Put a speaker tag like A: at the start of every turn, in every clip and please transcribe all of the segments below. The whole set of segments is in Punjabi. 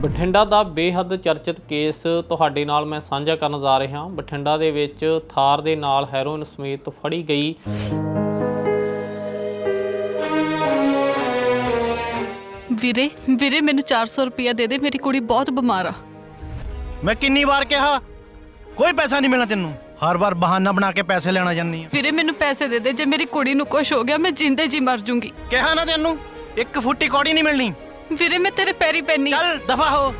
A: ਬਠਿੰਡਾ ਦਾ ਬੇਹੱਦ ਚਰਚਿਤ ਕੇਸ ਤੁਹਾਡੇ ਨਾਲ ਮੈਂ ਸਾਂਝਾ ਕਰਨ ਜਾ ਰਿਹਾ। ਹਾਂ ਬਠਿੰਡਾ ਦੇ ਵਿੱਚ ਥਾਰ ਦੇ ਨਾਲ ਹੈਰੋਇਨ ਸਮੇਤ ਫੜੀ ਗਈ।
B: ਵੀਰੇ ਵੀਰੇ ਮੈਨੂੰ 400 ਰੁਪਇਆ ਦੇ ਦੇ ਮੇਰੀ ਕੁੜੀ ਬਹੁਤ ਬਿਮਾਰ ਆ।
C: ਮੈਂ ਕਿੰਨੀ ਵਾਰ ਕਿਹਾ ਕੋਈ ਪੈਸਾ ਨਹੀਂ ਮਿਲਣਾ ਤੈਨੂੰ। ਹਰ ਵਾਰ ਬਹਾਨਾ ਬਣਾ ਕੇ ਪੈਸੇ ਲੈਣਾ ਜਾਂਦੀ ਆ।
B: ਵੀਰੇ ਮੈਨੂੰ ਪੈਸੇ ਦੇ ਦੇ ਜੇ ਮੇਰੀ ਕੁੜੀ ਨੂੰ ਕੁਝ ਹੋ ਗਿਆ ਮੈਂ ਜਿੰਦੇ ਜੀ ਮਰ ਜੂੰਗੀ।
C: ਕਿਹਾ ਨਾ ਤੈਨੂੰ ਇੱਕ ਫੁੱਟੀ ਕੌੜੀ ਨਹੀਂ ਮਿਲਣੀ।
B: ਵੀਰੇ ਮੈਂ ਤੇਰੇ ਪੈਰੀ ਪੈਣੀ
C: ਚੱਲ ਦਫਾ ਹੋ।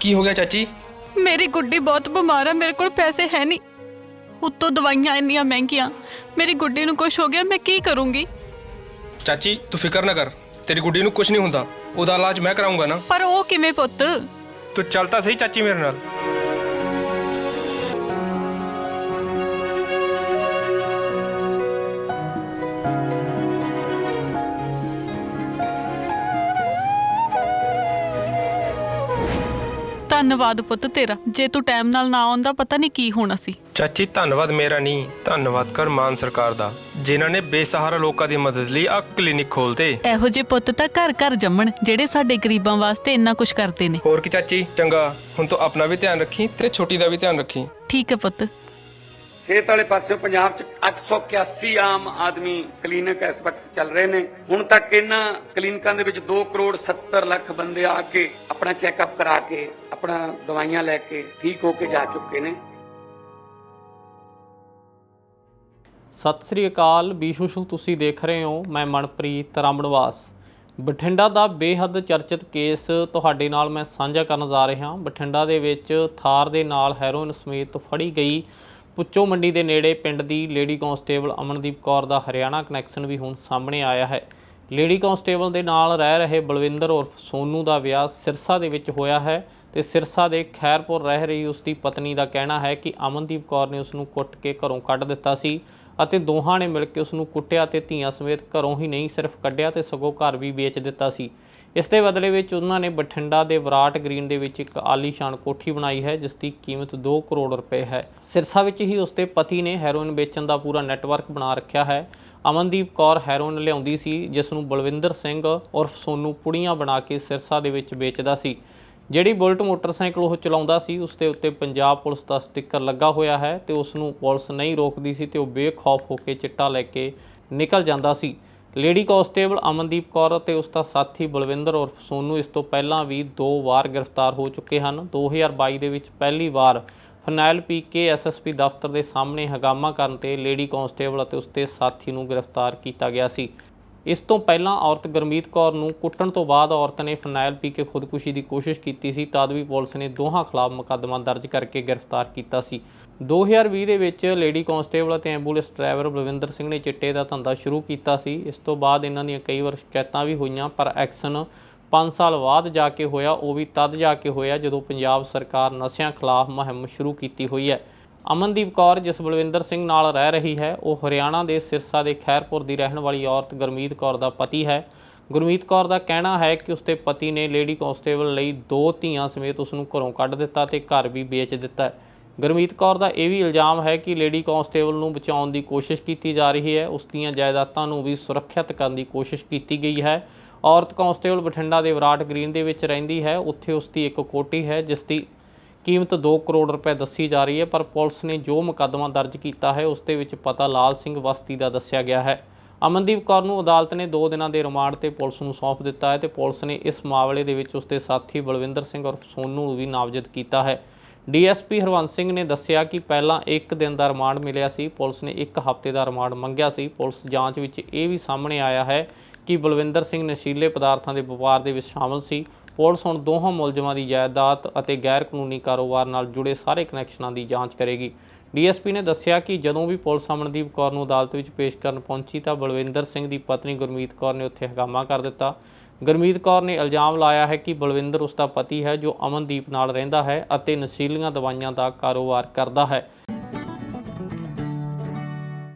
D: ਕੀ ਹੋ ਗਿਆ ਚਾਚੀ?
B: ਮੇਰੀ ਗੁੱਡੀ ਬਹੁਤ ਬਿਮਾਰ ਆ ਮੇਰੇ ਕੋਲ ਪੈਸੇ ਹੈ ਨਹੀਂ। ਉੱਤੋਂ ਦਵਾਈਆਂ ਇੰਨੀਆਂ ਮਹਿੰਗੀਆਂ ਮੇਰੀ ਗੁੱਡੀ ਨੂੰ ਕੁਝ ਹੋ ਗਿਆ ਮੈਂ ਕੀ ਕਰੂੰਗੀ?
D: ਚਾਚੀ ਤੂੰ ਫਿਕਰ ਨਾ ਕਰ ਤੇਰੀ ਗੁੱਡੀ ਨੂੰ ਕੁਝ ਨਹੀਂ ਹੁੰਦਾ ਉਹਦਾ ਇਲਾਜ ਮੈਂ ਕਰਾਉਂਗਾ ਨਾ।
B: ਪਰ ਉਹ ਕਿਵੇਂ ਪੁੱਤ?
D: ਤੂੰ ਚੱਲ ਤਾਂ ਸਹੀ ਚਾਚੀ ਮੇਰੇ ਨਾਲ।
B: ਧੰਨਵਾਦ ਪੁੱਤ ਤੇਰਾ। ਜੇ ਤੂੰ ਟਾਈਮ ਨਾਲ ਨਾ ਆਉਂਦਾ ਪਤਾ ਨਹੀਂ ਕੀ ਹੋਣਾ ਸੀ।
D: ਚਾਚੀ ਧੰਨਵਾਦ ਮੇਰਾ ਨਹੀਂ ਧੰਨਵਾਦ ਕਰ ਮਾਨ ਸਰਕਾਰ ਦਾ ਜਿਨ੍ਹਾਂ ਨੇ ਬੇਸਹਾਰਾ ਲੋਕਾਂ ਦੀ ਮਦਦ ਲਈ ਆ ਕਲੀਨਿਕ ਖੋਲਤੇ
B: ਇਹੋ ਜਿਹੇ ਪੁੱਤ ਤਾਂ ਘਰ ਘਰ ਜੰਮਣ ਜਿਹੜੇ ਸਾਡੇ ਗਰੀਬਾਂ ਵਾਸਤੇ ਇੰਨਾ ਕੁਝ ਕਰਦੇ ਨੇ।
D: ਹੋਰ ਕੀ ਚਾਚੀ ਚੰਗਾ ਹੁਣ ਤੂੰ ਆਪਣਾ ਵੀ ਧਿਆਨ ਰੱਖੀ ਤੇ ਛੋਟੀ ਦਾ ਵੀ ਧਿਆਨ ਰੱਖੀ।
B: ਠੀਕ ਹੈ ਪੁੱਤ।
E: ਸਿਹਤ ਵਾਲੇ ਪਾਸੇ ਪੰਜਾਬ 'ਚ 881 ਆਮ ਆਦਮੀ ਕਲੀਨਿਕ ਇਸ ਵਕਤ ਚੱਲ ਰਹੇ ਨੇ। ਹੁਣ ਤੱਕ ਇਹਨਾਂ ਕਲੀਨਿਕਾਂ ਦੇ ਵਿੱਚ 2 ਕਰੋੜ 70 ਲੱਖ ਬੰਦੇ ਆ ਕੇ ਆਪਣਾ ਚੈੱਕਅਪ ਕਰਾ ਕੇ, ਆਪਣਾ ਦਵਾਈਆਂ ਲੈ ਕੇ ਠੀਕ ਹੋ ਕੇ ਜਾ ਚੁੱਕੇ ਨੇ।
A: ਸਤਿ ਸ੍ਰੀ ਅਕਾਲ ਬੀਸ਼ੂਸ਼ਲ ਤੁਸੀਂ ਦੇਖ ਰਹੇ ਹੋ, ਮੈਂ ਮਨਪ੍ਰੀਤ ਰਾਮਣਵਾਸ। ਬਠਿੰਡਾ ਦਾ ਬੇਹੱਦ ਚਰਚਿਤ ਕੇਸ ਤੁਹਾਡੇ ਨਾਲ ਮੈਂ ਸਾਂਝਾ ਕਰਨ ਜਾ ਰਿਹਾ। ਬਠਿੰਡਾ ਦੇ ਵਿੱਚ ਥਾਰ ਦੇ ਨਾਲ ਹੈਰੋਇਨ ਸਮੇਤ ਫੜੀ ਗਈ ਪੁੱਚੋ ਮੰਡੀ ਦੇ ਨੇੜੇ ਪਿੰਡ ਦੀ ਲੇਡੀ ਕਾਂਸਟੇਬਲ ਅਮਨਦੀਪ ਕੌਰ ਦਾ ਹਰਿਆਣਾ ਕਨੈਕਸ਼ਨ ਵੀ ਹੁਣ ਸਾਹਮਣੇ ਆਇਆ ਹੈ। ਲੇਡੀ ਕਾਂਸਟੇਬਲ ਦੇ ਨਾਲ ਰਹਿ ਰਹੇ ਬਲਵਿੰਦਰ ਉਰਫ ਸੋਨੂ ਦਾ ਵਿਆਹ ਸਿਰਸਾ ਦੇ ਵਿੱਚ ਹੋਇਆ ਹੈ ਤੇ ਸਿਰਸਾ ਦੇ ਖੈਰਪੁਰ ਰਹਿ ਰਹੀ ਉਸ ਦੀ ਪਤਨੀ ਦਾ ਕਹਿਣਾ ਹੈ ਕਿ ਅਮਨਦੀਪ ਕੌਰ ਨੇ ਉਸ ਨੂੰ ਕੁੱਟ ਕੇ ਘਰੋਂ ਕੱਢ ਦਿੱਤਾ ਸੀ। ਅਤੇ ਦੋਹਾਂ ਨੇ ਮਿਲ ਕੇ ਉਸ ਨੂੰ ਕੁੱਟਿਆ ਤੇ ਧੀਆਂ ਸਮੇਤ ਘਰੋਂ ਹੀ ਨਹੀਂ ਸਿਰਫ ਕੱਢਿਆ ਤੇ ਸਗੋਂ ਘਰ ਵੀ ਵੇਚ ਦਿੱਤਾ ਸੀ। ਇਸ ਦੇ ਬਦਲੇ ਵਿੱਚ ਉਹਨਾਂ ਨੇ ਬਠਿੰਡਾ ਦੇ ਵਿਰਾਟ ਗ੍ਰੀਨ ਦੇ ਵਿੱਚ ਇੱਕ ਆਲੀਸ਼ਾਨ ਕੋਠੀ ਬਣਾਈ ਹੈ, ਜਿਸ ਦੀ ਕੀਮਤ 2 ਕਰੋੜ ਰੁਪਏ ਹੈ। ਸਿਰਸਾ ਵਿੱਚ ਹੀ ਉਸ ਦੇ ਪਤੀ ਨੇ ਹੈਰੋਇਨ ਵੇਚਣ ਦਾ ਪੂਰਾ ਨੈਟਵਰਕ ਬਣਾ ਰੱਖਿਆ ਹੈ। ਅਮਨਦੀਪ ਕੌਰ ਹੈਰੋਇਨ ਲਿਆਉਂਦੀ ਸੀ, ਜਿਸ ਨੂੰ ਬਲਵਿੰਦਰ ਸਿੰਘ ਉਰਫ ਸੋਨੂ ਪੁੜੀਆਂ ਬਣਾ ਕੇ ਸਿਰਸਾ ਦੇ ਵਿੱਚ ਵੇਚਦਾ ਸੀ। ਜਿਹੜੀ ਬੁਲਟ ਮੋਟਰਸਾਈਕਲ ਉਹ ਚਲਾਉਂਦਾ ਸੀ, ਉਸ ਦੇ ਉੱਤੇ ਪੰਜਾਬ ਪੁਲਿਸ ਦਾ ਸਟicker ਲੱਗਾ ਹੋਇਆ ਹੈ ਤੇ ਉਸ ਨੂੰ ਪੁਲਿਸ ਨਹੀਂ ਰੋਕਦੀ ਸੀ ਤੇ ਉਹ ਬੇਖੌਫ ਹੋ ਕੇ ਚਿੱਟਾ ਲੈ ਕੇ ਨਿਕਲ ਜਾਂਦਾ ਸੀ। ਲੇਡੀ ਕਾਂਸਟੇਬਲ ਅਮਨਦੀਪ ਕੌਰ ਅਤੇ ਉਸ ਦਾ ਸਾਥੀ ਬਲਵਿੰਦਰ ਉਰਫ ਸੋਨੂ ਇਸ ਤੋਂ ਪਹਿਲਾਂ ਵੀ ਦੋ ਵਾਰ ਗ੍ਰਿਫਤਾਰ ਹੋ ਚੁੱਕੇ ਹਨ। 2022 ਦੇ ਵਿੱਚ ਪਹਿਲੀ ਵਾਰ ਫਨੈਲ ਪੀ ਕੇ ਐਸਐਸਪੀ ਦਫ਼ਤਰ ਦੇ ਸਾਹਮਣੇ ਹੰਗਾਮਾ ਕਰਨ ਤੇ ਲੇਡੀ ਕਾਂਸਟੇਬਲ ਅਤੇ ਉਸ ਦੇ ਸਾਥੀ ਨੂੰ ਗ੍ਰਿਫਤਾਰ ਕੀਤਾ ਗਿਆ ਸੀ। ਇਸ ਤੋਂ ਪਹਿਲਾਂ ਔਰਤ ਗੁਰਮੀਤ ਕੌਰ ਨੂੰ ਕੁੱਟਣ ਤੋਂ ਬਾਅਦ ਔਰਤ ਨੇ ਫਨਾਇਲ ਪੀ ਕੇ ਖੁਦਕੁਸ਼ੀ ਦੀ ਕੋਸ਼ਿਸ਼ ਕੀਤੀ ਸੀ, ਤਦ ਵੀ ਪੁਲਿਸ ਨੇ ਦੋਹਾਂ ਖਿਲਾਫ ਮੁਕੱਦਮਾ ਦਰਜ ਕਰਕੇ ਗ੍ਰਿਫਤਾਰ ਕੀਤਾ ਸੀ। 2020 ਦੇ ਵਿੱਚ ਲੇਡੀ ਕਾਂਸਟੇਬਲ ਅਤੇ ਐਂਬੂਲੈਂਸ ਡਰਾਈਵਰ ਬਲਵਿੰਦਰ ਸਿੰਘ ਨੇ ਚਿੱਟੇ ਦਾ ਧੰਦਾ ਸ਼ੁਰੂ ਕੀਤਾ ਸੀ। ਇਸ ਤੋਂ ਬਾਅਦ ਇਹਨਾਂ ਦੀਆਂ ਕਈ ਵਾਰ ਸ਼ਿਕਾਇਤਾਂ ਵੀ ਹੋਈਆਂ, ਪਰ ਐਕਸ਼ਨ 5 ਸਾਲ ਬਾਅਦ ਜਾ ਕੇ ਹੋਇਆ, ਉਹ ਵੀ ਤਦ ਜਾ ਕੇ ਹੋਇਆ ਜਦੋਂ ਪੰਜਾਬ ਸਰਕਾਰ ਨਸ਼ਿਆਂ ਖਿਲਾਫ ਮੁਹਿੰਮ ਸ਼ੁਰੂ ਕੀਤੀ ਹੋਈ ਹੈ। ਅਮਨਦੀਪ ਕੌਰ ਜਿਸ ਬਲਵਿੰਦਰ ਸਿੰਘ ਨਾਲ ਰਹਿ ਰਹੀ ਹੈ। ਉਹ ਹਰਿਆਣਾ ਦੇ ਸਿਰਸਾ ਦੇ ਖੈਰਪੁਰ ਦੀ ਰਹਿਣ ਵਾਲੀ ਔਰਤ ਗੁਰਮੀਤ ਕੌਰ ਦਾ ਪਤੀ ਹੈ। ਗੁਰਮੀਤ ਕੌਰ ਦਾ ਕਹਿਣਾ ਹੈ ਕਿ ਉਸਦੇ ਪਤੀ ਨੇ ਲੇਡੀ ਕਾਂਸਟੇਬਲ ਲਈ ਦੋ ਧੀਆਂ ਸਮੇਤ ਉਸ ਨੂੰ ਘਰੋਂ ਕੱਢ ਦਿੱਤਾ ਤੇ ਘਰ ਵੀ ਵੇਚ ਦਿੱਤਾ ਗੁਰਮੀਤ ਕੌਰ ਦਾ ਇਹ ਵੀ ਇਲਜ਼ਾਮ ਹੈ ਕਿ ਲੇਡੀ ਕਾਂਸਟੇਬਲ ਨੂੰ ਬਚਾਉਣ ਦੀ ਕੋਸ਼ਿਸ਼ ਕੀਤੀ ਜਾ ਰਹੀ ਹੈ। ਉਸ ਦੀਆਂ ਜਾਇਦਾਦਾਂ ਨੂੰ ਵੀ ਸੁਰੱਖਿਅਤ ਕਰਨ ਦੀ ਕੋਸ਼ਿਸ਼ ਕੀਤੀ ਗਈ ਹੈ। ਔਰਤ ਕਾਂਸਟੇਬਲ ਬਠਿੰਡਾ ਦੇ ਵਿਰਾਟ ਗ੍ਰੀਨ ਦੇ ਵਿੱਚ ਰਹਿੰਦੀ ਹੈ। ਉੱਥੇ ਉਸ ਦੀ ਇੱਕ ਕੋਠੀ ਹੈ, ਜਿਸ ਦੀ ਕੀਮਤ 2 ਕਰੋੜ ਰੁਪਏ ਦੱਸੀ ਜਾ ਰਹੀ ਹੈ, ਪਰ ਪੁਲਿਸ ਨੇ ਜੋ ਮੁਕੱਦਮਾ ਦਰਜ ਕੀਤਾ ਹੈ, ਉਸ ਦੇ ਵਿੱਚ ਪਤਾ ਲਾਲ ਸਿੰਘ ਵਸਤੀ ਦਾ ਦੱਸਿਆ ਗਿਆ ਹੈ। ਅਮਨਦੀਪ ਕੌਰ ਨੂੰ ਅਦਾਲਤ ਨੇ 2 ਦਿਨਾਂ ਦੇ ਰਿਮਾਂਡ ਤੇ ਪੁਲਿਸ ਨੂੰ ਸੌਂਪ ਦਿੱਤਾ ਹੈ ਤੇ ਪੁਲਿਸ ਨੇ ਇਸ ਮਾਮਲੇ ਦੇ ਵਿੱਚ ਉਸ ਦੇ ਸਾਥੀ ਬਲਵਿੰਦਰ ਸਿੰਘ ਔਰ ਸੋਨੂ ਨੂੰ ਵੀ ਨਾਮਜ਼ਦ ਕੀਤਾ ਹੈ। ਡੀਐਸਪੀ ਹਰਵੰਤ ਸਿੰਘ ਨੇ ਦੱਸਿਆ ਕਿ ਪਹਿਲਾਂ 1 ਦਿਨ ਦਾ ਰਿਮਾਂਡ ਮਿਲਿਆ ਸੀ, ਪੁਲਿਸ ਨੇ 1 ਹਫ਼ਤੇ ਦਾ ਰਿਮਾਂਡ ਮੰਗਿਆ ਸੀ। ਪੁਲਿਸ ਜਾਂਚ ਵਿੱਚ ਇਹ ਵੀ ਸਾਹਮਣੇ ਆਇਆ ਹੈ ਕਿ ਬਲਵਿੰਦਰ ਸਿੰਘ ਨਸ਼ੀਲੇ ਪਦਾਰਥਾਂ ਦੇ ਵਪਾਰ ਦੇ ਵਿੱਚ ਸ਼ਾਮਲ ਸੀ। ਪੁਲਿਸ ਹੁਣ ਦੋਹਾਂ ਮੁਲਜ਼ਮਾਂ ਦੀ ਜਾਇਦਾਦ ਅਤੇ ਗੈਰ ਕਾਨੂੰਨੀ ਕਾਰੋਬਾਰ ਨਾਲ ਜੁੜੇ ਸਾਰੇ ਕਨੈਕਸ਼ਨਾਂ ਦੀ ਜਾਂਚ ਕਰੇਗੀ। ਡੀਐਸਪੀ ਨੇ ਦੱਸਿਆ ਕਿ ਜਦੋਂ ਵੀ ਪੁਲਿਸ ਅਮਨਦੀਪ ਕੌਰ ਨੂੰ ਅਦਾਲਤ ਵਿੱਚ ਪੇਸ਼ ਕਰਨ ਪਹੁੰਚੀ ਤਾਂ ਬਲਵਿੰਦਰ ਸਿੰਘ ਦੀ ਪਤਨੀ ਗੁਰਮੀਤ ਕੌਰ ਨੇ ਉੱਥੇ ਹਗਾਮਾ ਕਰ ਦਿੱਤਾ। ਗੁਰਮੀਤ ਕੌਰ ਨੇ ਇਲਜ਼ਾਮ ਲਾਇਆ ਹੈ ਕਿ ਬਲਵਿੰਦਰ ਉਸ ਦਾ ਪਤੀ ਹੈ ਜੋ ਅਮਨਦੀਪ ਨਾਲ ਰਹਿੰਦਾ ਹੈ ਅਤੇ ਨਸ਼ੀਲੀਆਂ ਦਵਾਈਆਂ ਦਾ ਕਾਰੋਬਾਰ ਕਰਦਾ ਹੈ।